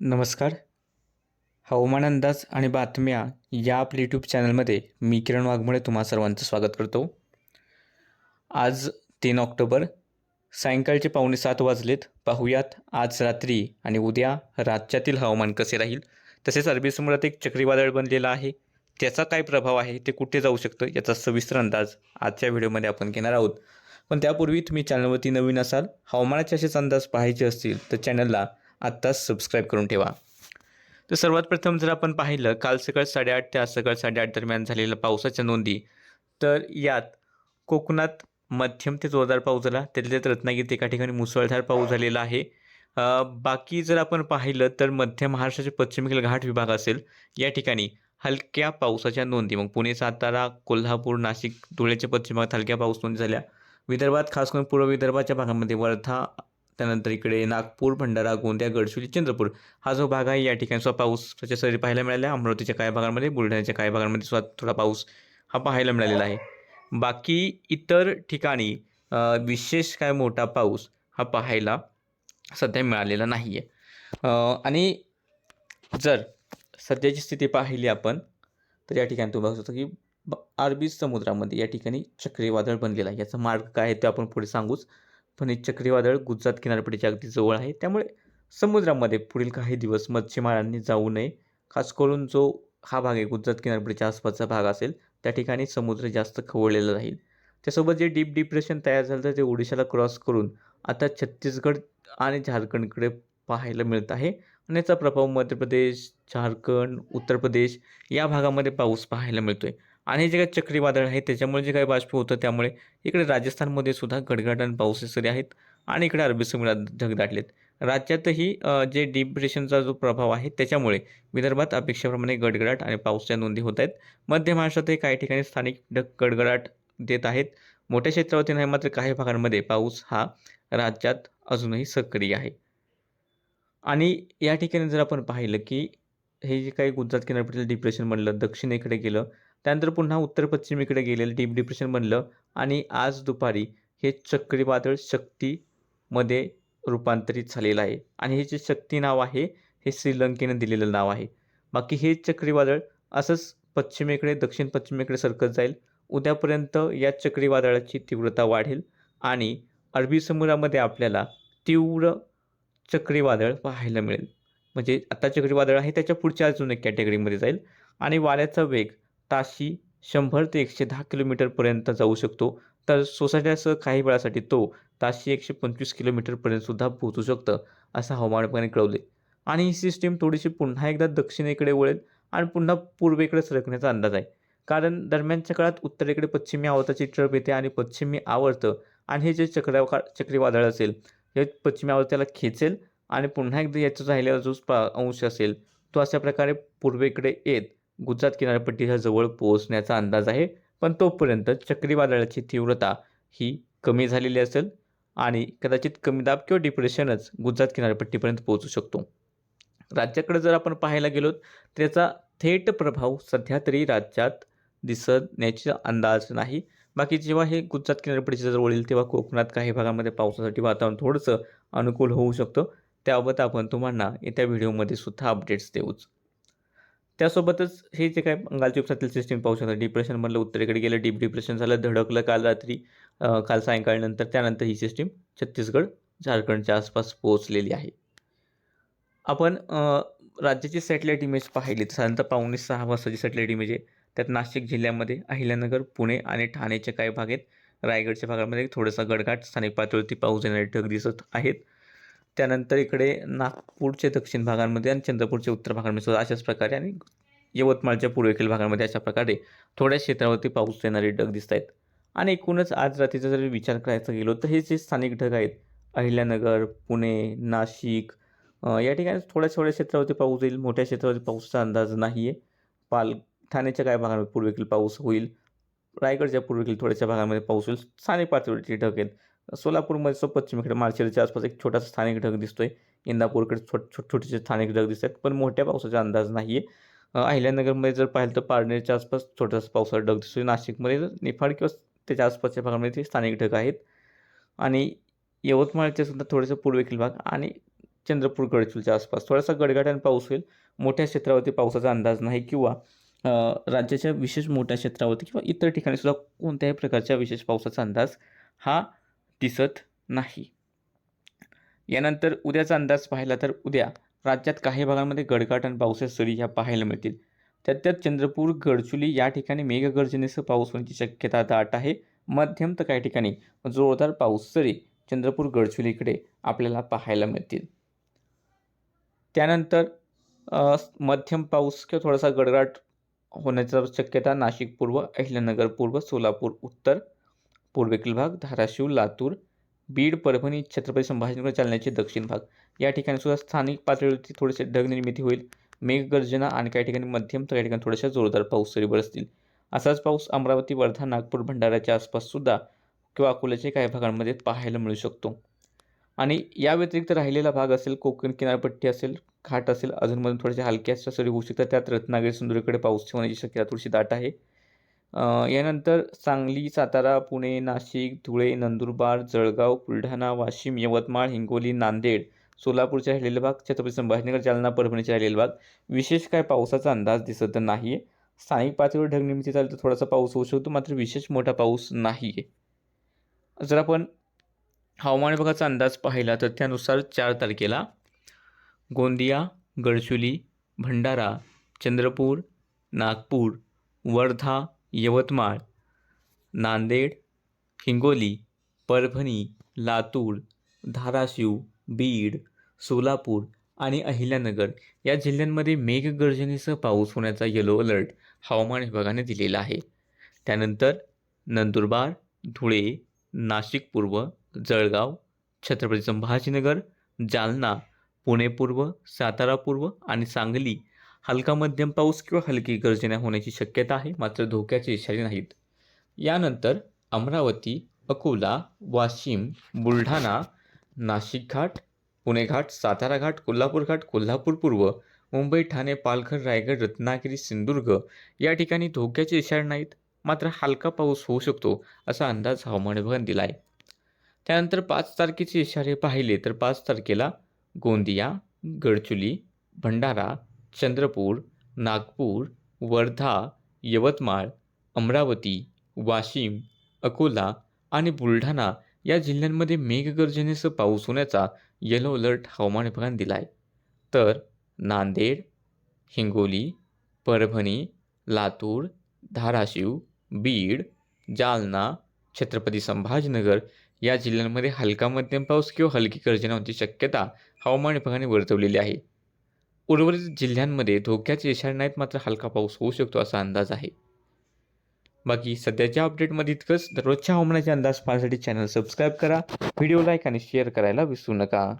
नमस्कार. हवामान अंदाज आणि बातम्या या आपल्या यूट्यूब चॅनलमध्ये मी किरण वाघमुळे तुम्हा सर्वांचं स्वागत करतो. आज तीन ऑक्टोबर सायंकाळचे पावणे सात वाजलेत. पाहूयात आज रात्री आणि उद्या राज्यातील हवामान कसे राहील? तसेच अरबी समुद्रात एक चक्रीवादळ बनलेलं आहे. त्याचा काय प्रभाव आहे? ते कुठे जाऊ शकतं? याचा सविस्तर अंदाज आजच्या व्हिडिओमध्ये आपण घेणार आहोत. पण त्यापूर्वी तुम्ही चॅनलवरती नवीन असाल हवामानाचे असेच अंदाज पाहायचे असतील तर चॅनलला आत्ताच सबस्क्राईब करून ठेवा. तर सर्वात प्रथम जर आपण पाहिलं काल सकाळ साडेआठ ते आज सकाळ साडेआठ दरम्यान झालेल्या पावसाच्या नोंदी तर यात कोकणात मध्यम ते जोरदार पाऊस झाला. त्यातल्यात रत्नागिरीत एका ठिकाणी मुसळधार पाऊस झालेला आहे. बाकी जर आपण पाहिलं तर मध्य महाराष्ट्राचे पश्चिमेकडील घाट विभाग असेल या ठिकाणी हलक्या पावसाच्या नोंदी. मग पुणे सातारा कोल्हापूर नाशिक धुळ्याच्या पश्चिम भागात हलक्या पाऊस नोंदी झाल्या. विदर्भात खास करून पूर्व विदर्भाच्या भागामध्ये वर्धा त्यानंतर इकडे नागपूर भंडारा गोंदिया गडचिरोली चंद्रपूर हा जो भाग आहे या ठिकाणी सुद्धा पाऊसाच्या सरी पाहायला मिळाल्या. अमरावतीच्या काही भागांमध्ये बुलढाण्याच्या काही भागांमध्ये सुद्धा थोडा पाऊस हा पाहायला मिळालेला आहे. बाकी इतर ठिकाणी विशेष काय मोठा पाऊस हा पाहायला सध्या मिळालेला नाही आहे आणि जर सध्याची स्थिती पाहिली आपण तर या ठिकाणी तुम्ही बघू शकता की अरबी समुद्रामध्ये या ठिकाणी चक्रीवादळ बनलेलं आहे. याचा मार्ग काय आहे ते आपण पुढे सांगूच. पण हे चक्रीवादळ गुजरात किनारपट्टीच्या अगदी जवळ आहे. त्यामुळे समुद्रामध्ये पुढील काही दिवस मच्छीमारांनी जाऊ नये. खास करून जो हा भाग आहे गुजरात किनारपट्टीच्या आसपासचा भाग असेल त्या ठिकाणी समुद्र जास्त खवळलेला राहील. त्यासोबत जे डीप डिप्रेशन तयार झालं तर ते ओडिशाला क्रॉस करून आता छत्तीसगड आणि झारखंडकडे पाहायला मिळत आहे. आणि याचा प्रभाव मध्य प्रदेश झारखंड उत्तर प्रदेश या भागामध्ये पाऊस पाहायला मिळतो आहे आणि हे जे काही चक्रीवादळ आहे त्याच्यामुळे जे काही बाष्प होतं त्यामुळे इकडे राजस्थानमध्ये सुद्धा गडगडाट आणि पाऊस आहेत आणि इकडे अरबी समुद्रात ढगदाटलेत. राज्यातही जे डिप्रेशनचा जो प्रभाव आहे त्याच्यामुळे विदर्भात अपेक्षेप्रमाणे गडगडाट आणि पावसाच्या नोंदी होत आहेत. मध्य महाराष्ट्रातही काही ठिकाणी स्थानिक ढग गडगडाट देत आहेत. मोठ्या क्षेत्रावरती नाही मात्र काही भागांमध्ये पाऊस हा राज्यात अजूनही सक्रिय आहे. आणि या ठिकाणी जर आपण पाहिलं की हे जे काही गुजरात किनारपट्टीला डिप्रेशन म्हणलं दक्षिणेकडे गेलं त्यानंतर पुन्हा उत्तर पश्चिमेकडे गेलेलं डीप डिप्रेशन बनलं आणि आज दुपारी हे चक्रीवादळ शक्तीमध्ये रूपांतरित झालेलं आहे. आणि हे जे शक्ती नाव आहे हे श्रीलंकेनं दिलेलं नाव आहे. बाकी हे चक्रीवादळ असंच पश्चिमेकडे दक्षिण पश्चिमेकडे सरकत जाईल. उद्यापर्यंत या चक्रीवादळाची तीव्रता वाढेल आणि अरबी समुद्रामध्ये आपल्याला तीव्र चक्रीवादळ पाहायला मिळेल. म्हणजे आता चक्रीवादळ आहे त्याच्या पुढच्या अजून एक कॅटेगरीमध्ये जाईल. आणि वाऱ्याचा वेग ताशी शंभर ते एकशे दहा किलोमीटरपर्यंत जाऊ शकतो. तर सोसायट्यासह काही वेळासाठी तो ताशी एकशे पंचवीस किलोमीटरपर्यंतसुद्धा पोहोचू शकतं असं हवामानपणे कळवले आणि ही सिस्टीम थोडीशी पुन्हा एकदा दक्षिणेकडे वळेल आणि पुन्हा पूर्वेकडे सरकण्याचा अंदाज आहे. कारण दरम्यानच्या काळात उत्तरेकडे पश्चिमी आवर्ताची ट्रप येते आणि पश्चिमी आवर्त आणि हे जे चक्रा चक्रीवादळ असेल हे पश्चिमी आवर्त्याला खेचेल आणि पुन्हा एकदा याचा राहिलेला जो अंश असेल तो अशा प्रकारे पूर्वेकडे येत गुजरात किनारपट्टीच्या जवळ पोहोचण्याचा अंदाज आहे पण तोपर्यंत चक्रीवादळाची तीव्रता ही कमी झालेली असेल आणि कदाचित कमी दाब किंवा डिप्रेशनच गुजरात किनारपट्टीपर्यंत पोहोचू शकतो. राज्याकडे जर आपण पाहायला गेलो तर याचा थेट प्रभाव सध्या तरी राज्यात दिसण्याचा अंदाज नाही. बाकी जेव्हा हे गुजरात किनारपट्टीच्या जवळ येईल तेव्हा कोकणात काही भागामध्ये पावसासाठी वातावरण थोडंसं अनुकूल होऊ शकतं. त्याबाबत आपण तुम्हाला येत्या व्हिडिओमध्ये सुद्धा अपडेट्स देऊच. त्यासोबतच हे जे काय बंगालच्या उपसातील सिस्टीम पाहू शकता. डिप्रेशनमधलं उत्तरेकडे गेलं डीप डिप्रेशन झालं धडकलं काल रात्री काल सायंकाळनंतर त्यानंतर ही सिस्टीम छत्तीसगड झारखंडच्या आसपास पोहोचलेली आहे. आपण राज्याची सॅटेलाईट इमेज पाहिली. साधारणतः पावणे सहा वाजताची सॅटेलाईट इमेज आहे. त्यात नाशिक जिल्ह्यामध्ये अहिल्यानगर पुणे आणि ठाणेच्या काही भाग आहेत. रायगडच्या भागामध्ये थोडासा गडघाट स्थानिक पातळीवरती पाऊस येणारे ढग दिसत आहेत. त्यानंतर इकडे नागपूरच्या दक्षिण भागांमध्ये आणि चंद्रपूरच्या उत्तर भागांमध्ये सुद्धा अशाच प्रकारे आणि यवतमाळच्या पूर्वेकडील भागांमध्ये अशा प्रकारे थोड्या क्षेत्रावरती पाऊस येणारे ढग दिसत आहेत. आणि एकूणच आज रात्रीचा जर विचार करायचा गेलो तर हे जे स्थानिक ढग आहेत अहिल्यानगर पुणे नाशिक या ठिकाणी थोड्या थोड्या क्षेत्रावरती पाऊस येईल मोठ्या क्षेत्रावरती पाऊसचा अंदाज नाही आहे पाल ठाण्याच्या काही भागांमध्ये पूर्वेकडील पाऊस होईल रायगडच्या पूर्वेकडील थोड्याशा भागामध्ये पाऊस होईल. स्थानिक पातळीचे ढग आहेत. सोलापूरमध्ये सो पश्चिमेकडे मार्शेलच्या आसपास एक छोटासा स्थानिक ढग दिसतोय. इंदापूरकडे छोट छोट छोटेसे स्थानिक ढग दिसत आहेत पण मोठ्या पावसाचा अंदाज नाही आहे अहिल्यानगरमध्ये जर पाहिलं तर पारनेरच्या आसपास छोटासा पावसाचा ढग दिसतोय. नाशिकमध्ये जर निफाड किंवा त्याच्या आसपासच्या भागामध्ये ते स्थानिक ढग आहेत. आणि यवतमाळचे सुद्धा थोडेसे पूर्वेकडील भाग आणि चंद्रपूर गडचूलच्या आसपास. थोडासा गडगडाने पाऊस होईल. मोठ्या क्षेत्रावरती पावसाचा अंदाज नाही किंवा राज्याच्या विशेष मोठ्या क्षेत्रावरती किंवा इतर ठिकाणी सुद्धा कोणत्याही प्रकारच्या विशेष पावसाचा अंदाज हा दिसत नाही. यानंतर उद्याचा अंदाज पाहिला तर उद्या राज्यात काही भागांमध्ये गडगाट आणि पावसाच्या सरी ह्या पाहायला मिळतील. त्यात त्यात चंद्रपूर गडचुली या ठिकाणी मेघगर्जनेसह पाऊस होण्याची शक्यता दाट आहे. मध्यम तर काही ठिकाणी जोरदार पाऊस सरी चंद्रपूर गडचुलीकडे आपल्याला पाहायला मिळतील. त्यानंतर मध्यम पाऊस किंवा थोडासा गडगडाट होण्याचा शक्यता नाशिक पूर्व अहिल्यानगर पूर्व सोलापूर उत्तर पूर्वेकडील भाग धाराशिव लातूर बीड परभणी छत्रपती संभाजीनगर जालन्याचे दक्षिण भाग. या ठिकाणी सुद्धा स्थानिक पातळीवरती थोडेसे ढग निर्मिती होईल. मेघगर्जना आणि काही ठिकाणी मध्यम तर काही ठिकाणी थोड्याशा जोरदार पाऊस सरी बरसतील. असाच पाऊस अमरावती वर्धा नागपूर भंडाऱ्याच्या आसपास सुद्धा किंवा अकोल्याच्या काही भागांमध्ये पाहायला मिळू शकतो. आणि या व्यतिरिक्त राहिलेला भाग असेल कोकण किनारपट्टी असेल घाट असेल अजूनमधून थोड्याशा हलक्याच्या सरी होऊ शकतात. त्यात रत्नागिरी सिंधुदुर्गकडे पाऊस ठेवण्याची शक्यता थोडीशी दाट आहे. यानंतर सांगली सातारा पुणे नाशिक धुळे नंदुरबार जळगाव बुलढाणा वाशिम यवतमाळ हिंगोली नांदेड सोलापूरच्या राहिलेले भाग छत्रपती संभाजीनगर जालना परभणीच्या राहिलेले भाग. विशेष काय पावसाचा अंदाज दिसत नाही आहे स्थानिक पातळीवर ढगनिर्मिती झाली तर थोडासा पाऊस होऊ शकतो मात्र विशेष मोठा पाऊस नाही आहे जर आपण हवामान विभागाचा अंदाज पाहिला तर त्यानुसार चार तारखेला गोंदिया गडचुली भंडारा चंद्रपूर नागपूर वर्धा यवतमाळ नांदेड हिंगोली परभणी लातूर धाराशिव बीड सोलापूर आणि अहिल्यानगर या जिल्ह्यांमध्ये मेघगर्जनेसह पाऊस होण्याचा येलो अलर्ट हवामान विभागाने दिलेला आहे. त्यानंतर नंदुरबार धुळे नाशिक पूर्व जळगाव छत्रपती संभाजीनगर जालना पुणे पूर्व सातारा पूर्व आणि सांगली हलका मध्यम पाऊस किंवा हलकी गर्जना होण्याची शक्यता आहे मात्र धोक्याचे इशारे नाहीत. यानंतर अमरावती अकोला वाशिम बुलढाणा नाशिक घाट पुणे घाट सातारा घाट कोल्हापूर घाट कोल्हापूर पूर्व मुंबई ठाणे पालघर रायगड रत्नागिरी सिंधुदुर्ग या ठिकाणी धोक्याचे इशारे नाहीत मात्र हलका पाऊस होऊ शकतो असा अंदाज हवामान विभागाने दिला आहे त्यानंतर पाच तारखेचे इशारे पाहिले तर पाच तारखेला गोंदिया गडचुली भंडारा चंद्रपूर नागपूर वर्धा यवतमाळ अमरावती वाशिम अकोला आणि बुलढाणा या जिल्ह्यांमध्ये मेघगर्जनेसह पाऊस होण्याचा येलो अलर्ट हवामान विभागाने दिला आहे तर नांदेड हिंगोली परभणी लातूर धाराशिव बीड जालना छत्रपती संभाजीनगर या जिल्ह्यांमध्ये हलका मध्यम पाऊस किंवा हलकी गर्जना होण्याची शक्यता हवामान विभागाने वर्तवलेली आहे. उर्वरित जिल्ह्यांमध्ये धोक्याचे इशारे नाहीत मात्र हलका पाऊस होऊ शकतो असा अंदाज आहे. बाकी सध्याच्या अपडेटमध्ये इतकंच. दररोजच्या हवामानाचे अंदाज पाहण्यासाठी चॅनल सबस्क्राईब करा. व्हिडिओ लाईक आणि शेअर करायला विसरू नका.